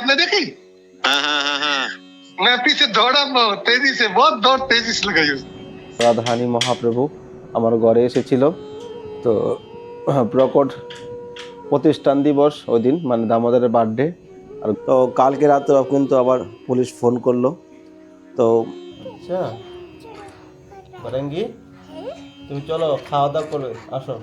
आपने देखी हाँ हाँ हाँ हाँ मैं पीछे दौड़ा बहुत तेजी से बहुत दौड़ तेजी से लगाई उसने রাধাহানি মহাপ্রভু আমার ঘরে এসেছিল তো প্রকট প্রতিষ্ঠান দিবস ওই দিন মানে দামোদরের বার্থডে আর তো কালকে রাতে কিন্তু আবার পুলিশ ফোন করলো তো আচ্ছা বরেঙ্গি তুমি চলো খাওয়া দাওয়া করবে আসো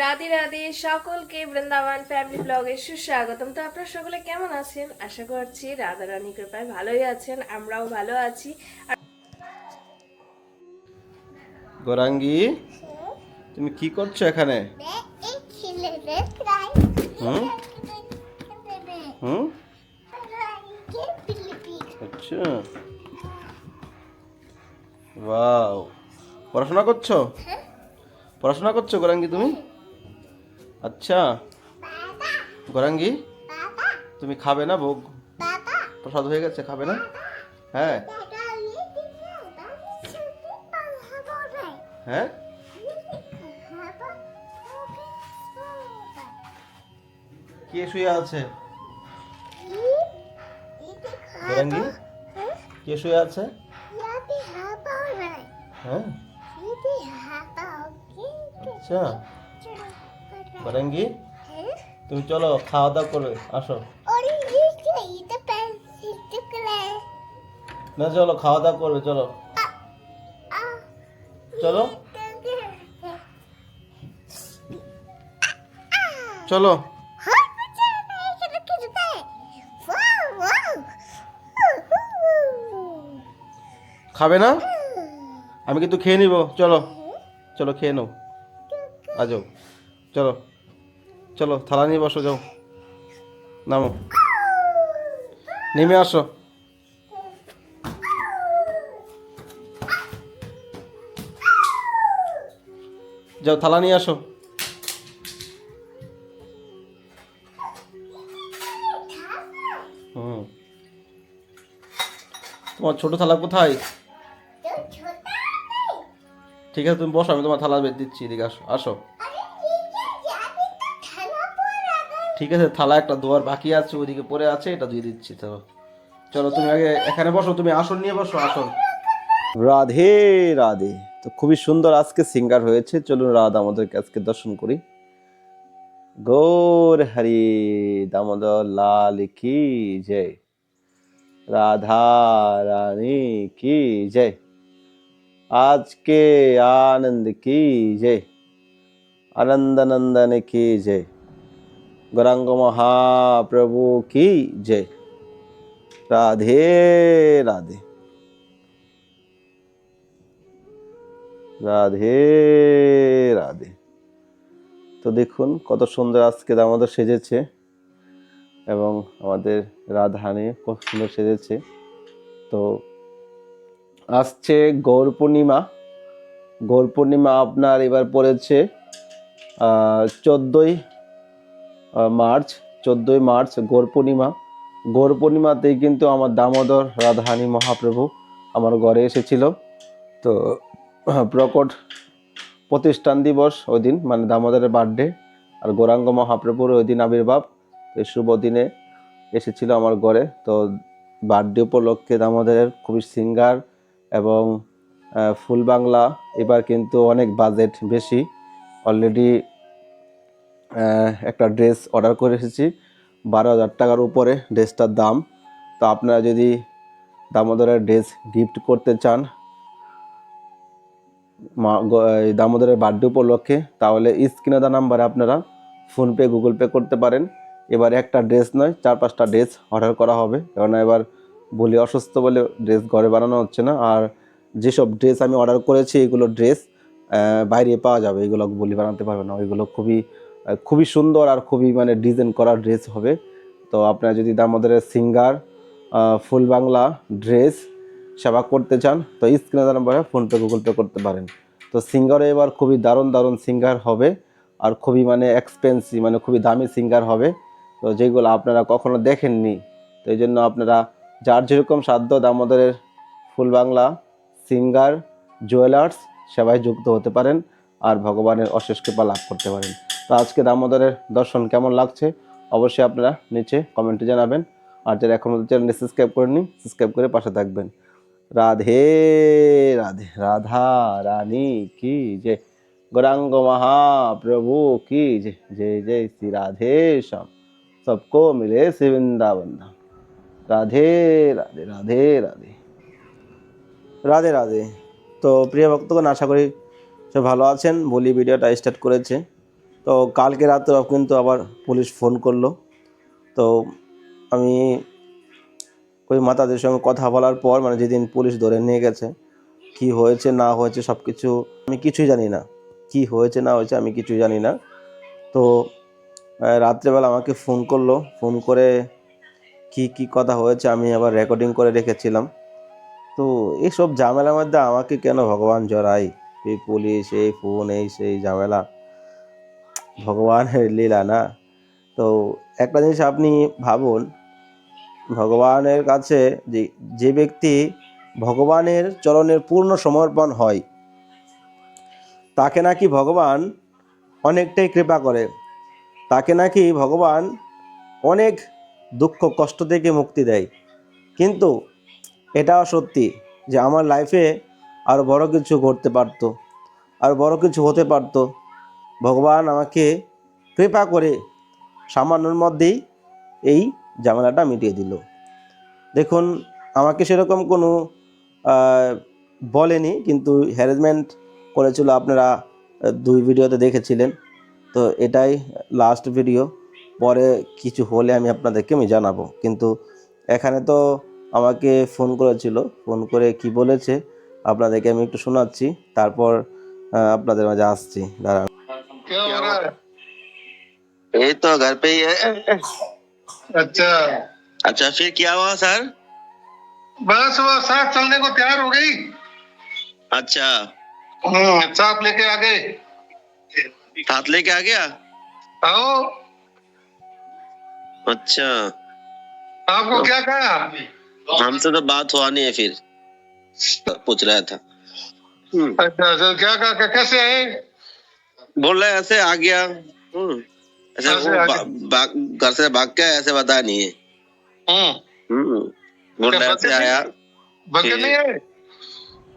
রাধে রাধে সকলকে বৃন্দাবন ফ্যামিলি ব্লগে সুস্বাগতম। তো আপনারা সকলে কেমন আছেন? আশা করছি রাধা রানী কৃপায় ভালোই আছেন আমরাও ভালো আছি। গোরাঙ্গি তুমি কি করছ এখানে? হুম? হুম? আচ্ছা। পড়াশোনা করছ? পড়াশোনা করছ গোরাঙ্গি তুমি? আচ্ছা। গোরাঙ্গি, তুমি খাবে না ভোগ? প্রসাদ হয়ে গেছে, খাবে না? হ্যাঁ। হ্যাঁ? কে শুয়ে আছে? গোরাঙ্গি, কে শুয়ে আছে? হ্যাঁ। আচ্ছা। গোরাঙ্গি তুমি চলো খাওয়া দাওয়া করবে আসো। না চলো খাওয়া দাওয়া করবে চলো। চলো। চলো। খাবে না? আমি কিন্তু খেয়ে নিব। চলো। চলো খেয়ে নাও। আজও চলো। চলো, থালা নিয়ে বসো, যাও। নামো। নেমে আসো। যাও, থালা নিয়ে আসো। হুম। তোমার ছোট থালা কোথায়? ঠিক আছে, তুমি বসো, আমি তোমার থালা দিচ্ছি, এদিকে আসো। আসো। ঠিক আছে, থালা একটা ধোয়ার বাকি আছে, ওইদিকে পড়ে আছে, এটা দিয়ে দিচ্ছি, তো। চলো, তুমি আগে এখানে বসো, তুমি আসন নিয়ে বসো, আসন। রাধে রাধে। তো খুবই সুন্দর আজকে সিঙ্গার হয়েছে, চলুন রাধা আমাদেরকে আজকে দর্শন করি। গৌর হরি, দামোদর লাল কি জয়। রাধা রানী কি জয়। আজকে আনন্দ কি জয়। আনন্দ নন্দন কি জয়। গৌরাঙ্গ মহাপ্রভু কি জয়। রাধে রাধে। রাধে রাধে। তো দেখুন কত সুন্দর আজকে আমাদের সেজেছে এবং আমাদের রাধানে কত সুন্দর সেজেছে। তো আসছে গৌর পূর্ণিমা। গৌর পূর্ণিমা আপনার এবার পড়েছে চোদ্দোই মার্চ, চোদ্দোই মার্চ গৌর পূর্ণিমা। গৌর পূর্ণিমাতেই কিন্তু আমার দামোদর রাধাহানি মহাপ্রভু আমার ঘরে এসেছিল। তো প্রকট প্রতিষ্ঠান দিবস ওই দিন মানে দামোদরের বার্থডে আর গৌরাঙ্গ মহাপ্রভুর ওই দিন আবির্ভাব। এই শুভ দিনে এসেছিল আমার ঘরে। তো বার্থডে উপলক্ষে দামোদরের খুবই সিঙ্গার এবং ফুল বাংলা, এবার কিন্তু অনেক বাজেট বেশি। অলরেডি একটা ড্রেস অর্ডার করে এসেছি। বারো হাজার টাকার উপরে ড্রেসটার দাম। তো আপনারা যদি দামোদরের ড্রেস গিফট করতে চান, মা দামোদরের বার্থডে উপলক্ষে, তাহলে স্ক্রিনে দেওয়া নাম্বারে আপনারা ফোনপে, গুগল পে করতে পারেন। এবার একটা ড্রেস নয়, চার পাঁচটা ড্রেস অর্ডার করা হবে। কেননা এবার বলি অসুস্থ বলে ড্রেস ঘরে বানানো হচ্ছে না। আর যেসব ড্রেস আমি অর্ডার করেছি, এগুলো ড্রেস বাইরে পাওয়া যাবে। এগুলো বলি বানাতে পারবে না। ওইগুলো খুবই খুবই সুন্দর আর খুবই মানে ডিজাইন করা ড্রেস হবে। তো আপনারা যদি দামোদরের সিঙ্গার ফুল বাংলা ড্রেস সেবা করতে চান, তো স্ক্রিনে নাম্বারে ফোনপে গুগল পে করতে পারেন। তো সিঙ্গারে এবার খুবই দারুণ দারুণ সিঙ্গার হবে আর খুবই মানে এক্সপেন্সিভ মানে খুবই দামি সিঙ্গার হবে। তো যেগুলো আপনারা কখনো দেখেননি, তো এই জন্য আপনারা যার যেরকম সাধ্য দামোদরের ফুল বাংলা সিঙ্গার জুয়েলার্স সেবায় যুক্ত হতে পারেন আর ভগবানের অশেষ কৃপা লাভ করতে পারেন। তো আজকে দামোদরের দর্শন কেমন লাগছে অবশ্যই আপনারা নিচে কমেন্টে জানাবেন। আর যারা এখন চ্যানেলটি সাবস্ক্রাইব নিন সাবস্ক্রাইব করে পাশে থাকবেন। রাধে রাধে, রাধা রানী কি যে, গৌরাঙ্গ মহাপ্রভু কি যে, জয় জয় শ্রী রাধেশ্যাম সবকো মিলে শ্রী বৃন্দাবন রাধে রাধে রাধে রাধে। রাধে রাধে। তো প্রিয় ভক্তগণ, আশা করি সব ভালো আছেন। বলি ভিডিওটা স্টার্ট করেছে। তো কালকে রাতে কিন্তু আবার পুলিশ ফোন করল। তো আমি ওই মাতাদের সঙ্গে কথা বলার পর মানে যেদিন পুলিশ ধরে নিয়ে গেছে, কি হয়েছে, না হয়েছে সব কিছু আমি কিছুই জানি না। কি হয়েছে, না হয়েছে আমি কিছুই জানি না। তো রাত্রেবেলা আমাকে ফোন করল। ফোন করে কি কি কথা হয়েছে আমি আবার রেকর্ডিং করে রেখেছিলাম। তো এইসব ঝামেলার মধ্যে আমাকে কেন ভগবান জড়াই এই পুলিশ, এই ফোন, এই সেই ঝামেলা। ভগবানের লীলা না? তো একটা জিনিস আপনি ভাবুন, ভগবানের কাছে যে যে ব্যক্তি ভগবানের চরণের পূর্ণ সমর্পণ হয়, তাকে নাকি ভগবান অনেকটাই কৃপা করে, তাকে নাকি ভগবান অনেক দুঃখ কষ্ট থেকে মুক্তি দেয়। কিন্তু এটাও সত্যি যে, আমার লাইফে আরও বড় কিছু ঘটতে পারতো, আর বড় কিছু হতে পারতো ভগবান আমাকে কৃপা করে সামান্যর মধ্যেই এই ঝামেলাটা মিটিয়ে দিল। দেখুন, আমাকে সেরকম কোনো বলেনি, কিন্তু হ্যারাসমেন্ট করেছিল আপনারা দুই ভিডিওতে দেখেছিলেন। তো এটাই লাস্ট ভিডিও পরে কিছু হলে আমি আপনাদেরকে আমি জানাব। কিন্তু এখানে তো আমাকে ফোন করেছিল ফোন করে কি বলেছে, আপনাদেরকে আমি একটু শোনাচ্ছি, তারপর আপনাদের মাঝে আসছি। দাঁড়ান। ये तो घर पे ही है। अच्छा। अच्छा फिर क्या हुआ सर? बस वो साथ चलने को तैयार हो गई। अच्छा। हम्म, साथ लेके आ गए। साथ लेके आ गया? आओ। अच्छा। आपको क्या कहा? हमसे तो बात हुआ नहीं है फिर। पूछ रहा था। हम्म, अच्छा क्या कहा? कैसे आए? बोल रहे ऐसे आ गया। हम्म, ऐसे ऐसे वो घर से भाग के ऐसे बताया नहीं है। हम्म, हम्म, बोल क्या ऐसे आया।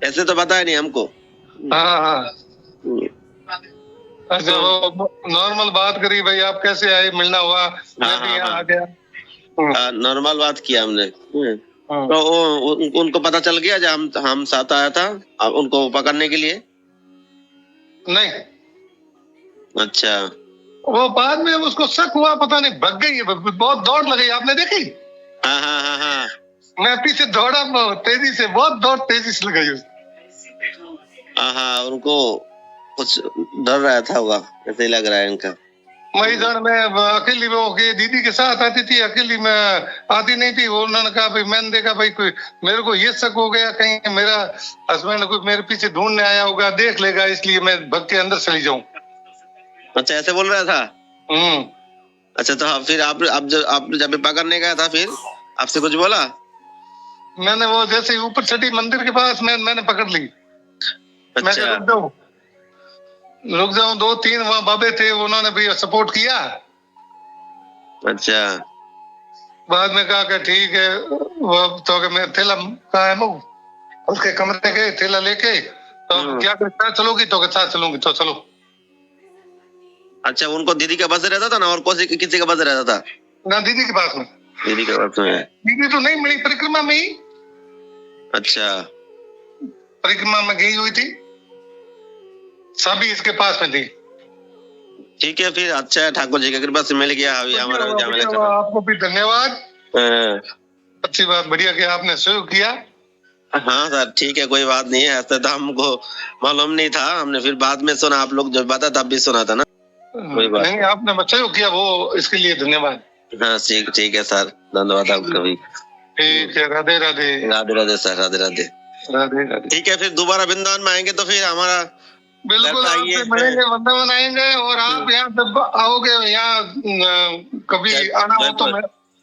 ऐसे तो बताया नहीं हमको। हाँ हाँ हम्म, अच्छा वो नॉर्मल बात करी भाई आप कैसे आए? मिलना हुआ मैं हाँ, भी हाँ, यहाँ हाँ। आ गया। हम्म, हाँ, नॉर्मल बात किया हमने। हम्म, हम्म। तो वो, उन, उनको पता चल गया जब हम हम साथ आया था अब उनको पकड़ने के लिए? नहीं। अच्छा। वो बाद में उसको शक हुआ पता नहीं भग गई है, बहुत दौड़ लगी आपने देखी? हाँ हाँ हाँ हाँ। मैं पीछे दौड़ा बहुत तेज़ी से बहुत दौड़ तेज़ी से लगाई हाँ हाँ उनको कुछ डर रहा था होगा ऐसे लग रहा है इनका। वही जन मैं अकेली वो के दीदी के साथ आती थी अकेली मैं आती नहीं थी वो उन्होंने कहा भाई मैंने देखा भाई कोई मेरे को ये शक हो गया कहीं मेरा हस्बैंड कोई मेरे पीछे ढूँढने आया होगा देख लेगा इसलिए मैं भग के अंदर चली जाऊँ। अच्छा ऐसे बोल रहा था? हम्म। अच्छा तो हाँ, फिर आप आप जब आप जब पकड़ने गया था फिर आपसे कुछ बोला? मैंने वो जैसे ऊपर चढ़ी मंदिर के पास मैं मैंने पकड़ ली। मैं अच्छा। रुक जाओ। रुक जाओ दो तीन वहाँ बाबे थे उन्होंने भी सपोर्ट किया। अच्छा। बाद में कहा कि ठीक है वो तो कि मैं थैला कहा है। उसके कमरे गए थैला लेके तो हम्म। क्या कर साथ चलोगी तो के साथ चलूँगी तो चलो। अच्छा उनको दीदी के पास रहता था ना और किसी किसी के पास रहता था? ना दीदी के पास में दीदी के पास में दीदी तो नहीं मिली परिक्रमा में ही। अच्छा। परिक्रमा में गई हुई थी। सभी इसके पास में थी। ठीक है फिर अच्छा है ठाकुर जी की कृपा से मिल गया। अभी हमारा आपको भी धन्यवाद। हाँ। अच्छी बात बढ़िया कि आपने शुरू किया। हाँ सर ठीक है कोई बात नहीं है। ऐसे तो हमको मालूम नहीं था। हमने फिर बाद में सुना आप लोग जब बताया तब भी सुना था ना। हाँ, कोई बात नहीं आपने अच्छा जो किया वो इसके लिए धन्यवाद। हाँ ठीक ठीक है सर। धन्यवाद आपका भी। ठीक है राधे राधे। राधे राधे सर राधे राधे। ठीक है फिर दोबारा वृंदावन में आएँगे तो फिर हमारा बिल्कुल वृंदावन आएँगे और आप हाँ। यहाँ जब आओगे यहाँ कभी आना हो तो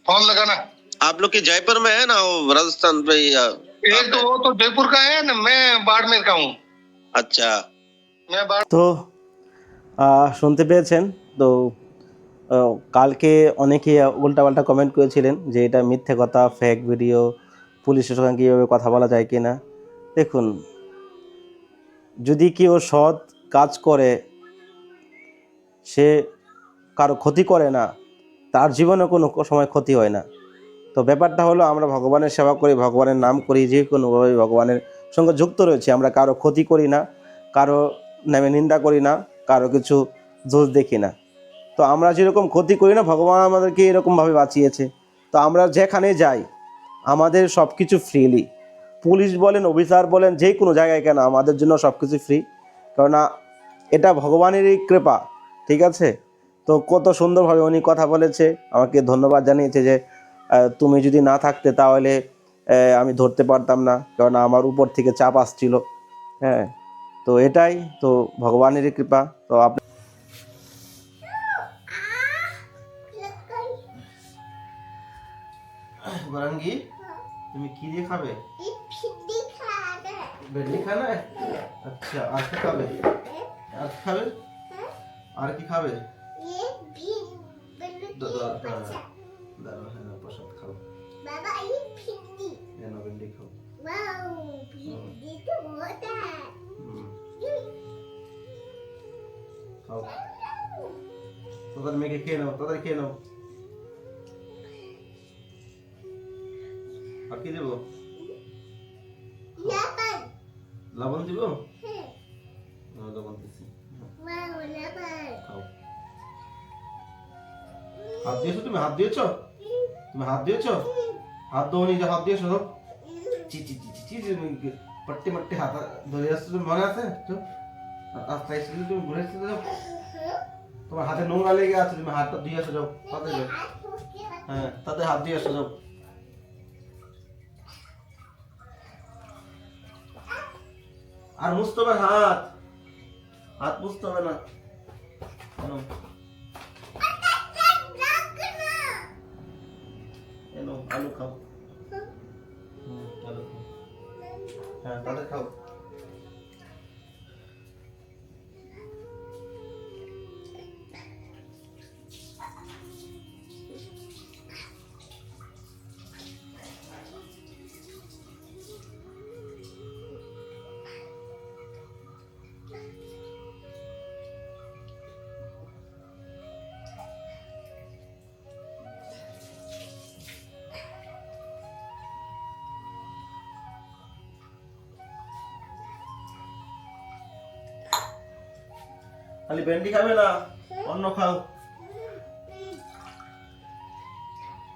फ़ोन लगाना। आप लोग के जयपुर में है ना वो राजस्थान पे या एक तो वो तो जयपुर का है ना मैं बाड़मेर का हूँ। अच्छा। मैं बाड़ तो শুনতে পেয়েছেন। তো কালকে অনেকে উল্টাপাল্টা কমেন্ট করেছিলেন যে এটা মিথ্যে কথা ফেক ভিডিও পুলিশের সঙ্গে কীভাবে কথা বলা যায় কি না দেখুন, যদি কেউ সৎ কাজ করে, সে কারও ক্ষতি করে না, তার জীবনে কোনো সময় ক্ষতি হয় না। তো ব্যাপারটা হলো, আমরা ভগবানের সেবা করি, ভগবানের নাম করি, যে কোনোভাবে ভগবানের সঙ্গে যুক্ত রয়েছে, আমরা কারও ক্ষতি করি না, কারও নামে নিন্দা করি না। কারও কিছু দোষ দেখি না। তো আমরা যেরকম ক্ষতি করি না, ভগবান আমাদেরকে এরকমভাবে বাঁচিয়েছে। তো আমরা যেখানে যাই, আমাদের সব কিছু ফ্রিলি পুলিশ বলেন, অফিসার বলেন, যে কোনো জায়গায় কেন, আমাদের জন্য সব কিছু ফ্রি কেননা, এটা ভগবানেরই কৃপা, ঠিক আছে? তো কত সুন্দরভাবে উনি কথা বলেছে, আমাকে ধন্যবাদ জানিয়েছে যে তুমি যদি না থাকতে তাহলে আমি ধরতে পারতাম না কারণ আমার উপর থেকে চাপ আসছিল। হ্যাঁ। তো এটাই তো ভগবানেরই কৃপা তো আপনি গরঙ্গি তুমি কি দিয়ে খাবে? ভেন্ডি খানা আচ্ছা আর কি খাবে? আর কি খাবে? আর কি খাবে? দাদা হ্যাঁ দাদা হ্যাঁ প্রসাদ খাও। বাবা এই ভিন্ডি। যেন ভেন্ডি খাও? ওয়াও ভিন্ডি তো মোটা খাও তোদের মেয়েকে খেয়ে নাও তোদের খেয়ে নাও আর কি দেবো লাবান লবণ দিব হ্যাঁ না, লবণ দিচ্ছি ওয়াও লাবান খাও হাত দিয়েছ তুমি হাত দিয়েছ তুমি হাত দিয়েছ হাত দোনি যে হাত দিয়েছ তো চি চি চি চি চি চি, তুমি কি- পট্টি মট্টি হাত ধরে আসছো তুমি মনে আছে তোমার হাতে নোংরা লেগে আছে তুমি হাতটা ধুয়ে আসো যাও তাতে হ্যাঁ তাতে হাত দিয়ে আসো যাও। আর মুছতে হবে হাত। হাত মুছতে হবে না। খাও। হুম, খাও। হ্যাঁ তাদের খাও। খালি ভেন্ডি খাবে না? অন্য খাও।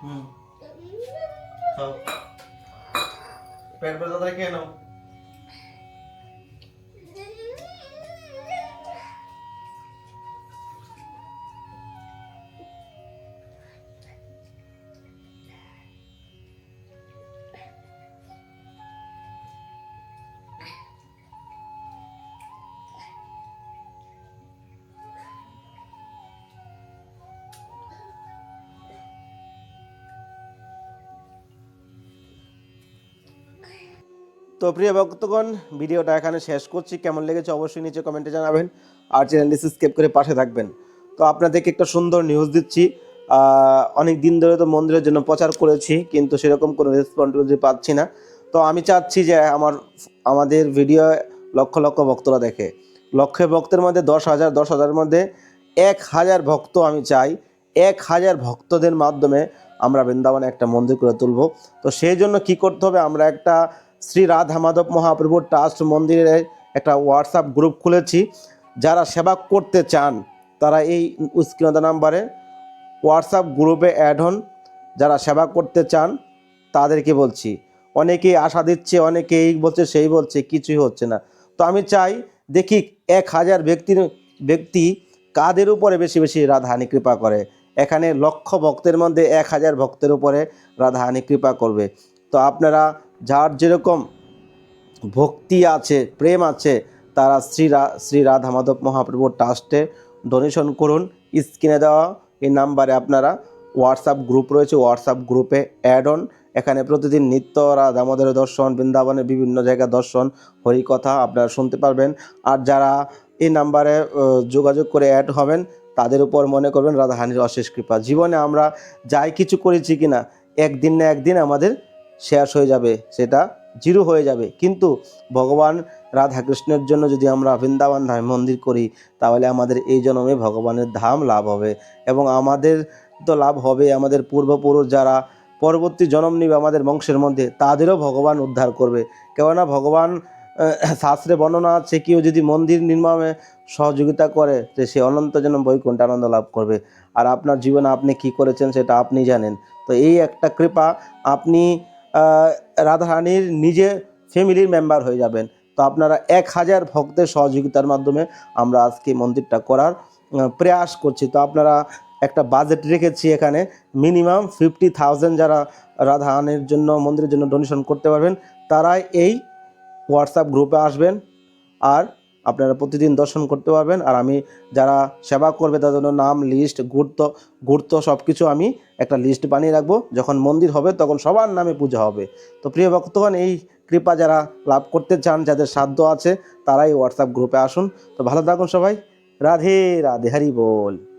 হুম। খাও। পেট ব্যথা থাকে নাও? তো প্রিয় ভক্তগণ, ভিডিওটা এখানে শেষ করছি। কেমন লেগেছে অবশ্যই নিচে কমেন্টে জানাবেন আর চ্যানেলটি সাবস্ক্রাইব করে পাশে থাকবেন। তো আপনাদেরকে একটা সুন্দর নিউজ দিচ্ছি। অনেক দিন ধরে তো মন্দিরের জন্য প্রচার করেছি, কিন্তু সেরকম কোনো রেসপন্সিবিলিটি পাচ্ছি না। তো আমি চাচ্ছি যে আমার, আমাদের ভিডিও লক্ষ লক্ষ ভক্তরা দেখে। লক্ষ ভক্তের মধ্যে দশ হাজার, দশ হাজারের মধ্যে এক হাজার ভক্ত আমি চাই। এক হাজার ভক্তদের মাধ্যমে আমরা বৃন্দাবনে একটা মন্দির করে তুলব। তো সেই জন্য কি করতে হবে? আমরা একটা শ্রী রাধা মাধব মহাপ্রভুর ট্রাস্ট মন্দিরে একটা হোয়াটসঅ্যাপ গ্রুপ খুলেছি। যারা সেবা করতে চান, তারা এই স্ক্রিনতা নাম্বারে হোয়াটসঅ্যাপ গ্রুপে অ্যাড হন। যারা সেবা করতে চান, তাদেরকে বলছি। অনেকেই আশা দিচ্ছে অনেকে এই বলছে, সেই বলছে, কিছুই হচ্ছে না। তো আমি চাই দেখি এক হাজার ব্যক্তির, ব্যক্তি কাদের উপরে বেশি বেশি রাধাহানি কৃপা করে। এখানে লক্ষ ভক্তের মধ্যে এক হাজার ভক্তের উপরে রাধাহানি কৃপা করবে। তো আপনারা যার যেরকম ভক্তি আছে, প্রেম আছে, তারা শ্রী শ্রী রাধা মাধব মহাপ্রভুর ট্রাস্টে ডোনেশন করুন। স্ক্রিনে দেওয়া এই নাম্বারে আপনারা হোয়াটসঅ্যাপ গ্রুপ রয়েছে হোয়াটসঅ্যাপ গ্রুপে অ্যাড অন এখানে প্রতিদিন নিত্য রাধা দামোদরের দর্শন, বৃন্দাবনের বিভিন্ন জায়গা দর্শন, হরিকথা আপনারা শুনতে পারবেন। আর যারা এই নাম্বারে যোগাযোগ করে অ্যাড হবেন, তাদের উপর মনে করবেন রাধাহানির অশেষ কৃপা। জীবনে আমরা যাই কিছু করেছি কিনা, একদিন না একদিন আমাদের শেষ হয়ে যাবে, সেটা জিরো হয়ে যাবে। কিন্তু ভগবান রাধাকৃষ্ণের জন্য যদি আমরা বৃন্দাবন ধাম মন্দির করি, তাহলে আমাদের এই জন্মে ভগবানের ধাম লাভ হবে এবং আমাদের তো লাভ হবে, আমাদের পূর্বপুরুষ যারা পরবর্তী জন্ম নিবে আমাদের বংশের মধ্যে, তাদেরও ভগবান উদ্ধার করবে। কেননা ভগবান শাস্ত্রে বর্ণনা আছে, কেউ যদি মন্দির নির্মাণে সহযোগিতা করে যে সে অনন্ত যেন বৈকুণ্ঠ আনন্দ লাভ করবে। আর আপনার জীবনে আপনি কি করেছেন, সেটা আপনি জানেন। তো এই একটা কৃপা আপনি রাধারানীর নিজে ফ্যামিলির মেম্বার হয়ে যাবেন। তো আপনারা এক হাজার ভক্তের সহযোগিতার মাধ্যমে আমরা আজকে মন্দিরটা করার প্রয়াস করছি। তো আপনারা একটা বাজেট রেখেছি এখানে। মিনিমাম ফিফটি থাউজেন্ড যারা রাধারানীর জন্য, মন্দিরের জন্য ডোনেশন করতে পারবেন, তারাই এই হোয়াটসঅ্যাপ গ্রুপে আসবেন। আর আপনারা প্রতিদিন দর্শন করতে পারবেন। আর আমি যারা সেবা করবে, তাদের জন্য নাম লিস্ট গুরুত্ব গুরুত্ব সব কিছু আমি একটা লিস্ট বানিয়ে রাখব। যখন মন্দির হবে, তখন সবার নামে পূজা হবে। তো প্রিয় ভক্তগণ, এই কৃপা যারা লাভ করতে চান, যাদের সাধ্য আছে, তারাই হোয়াটসঅ্যাপ গ্রুপে আসুন। তো ভালো থাকুন সবাই। রাধে রাধে, হরি বল।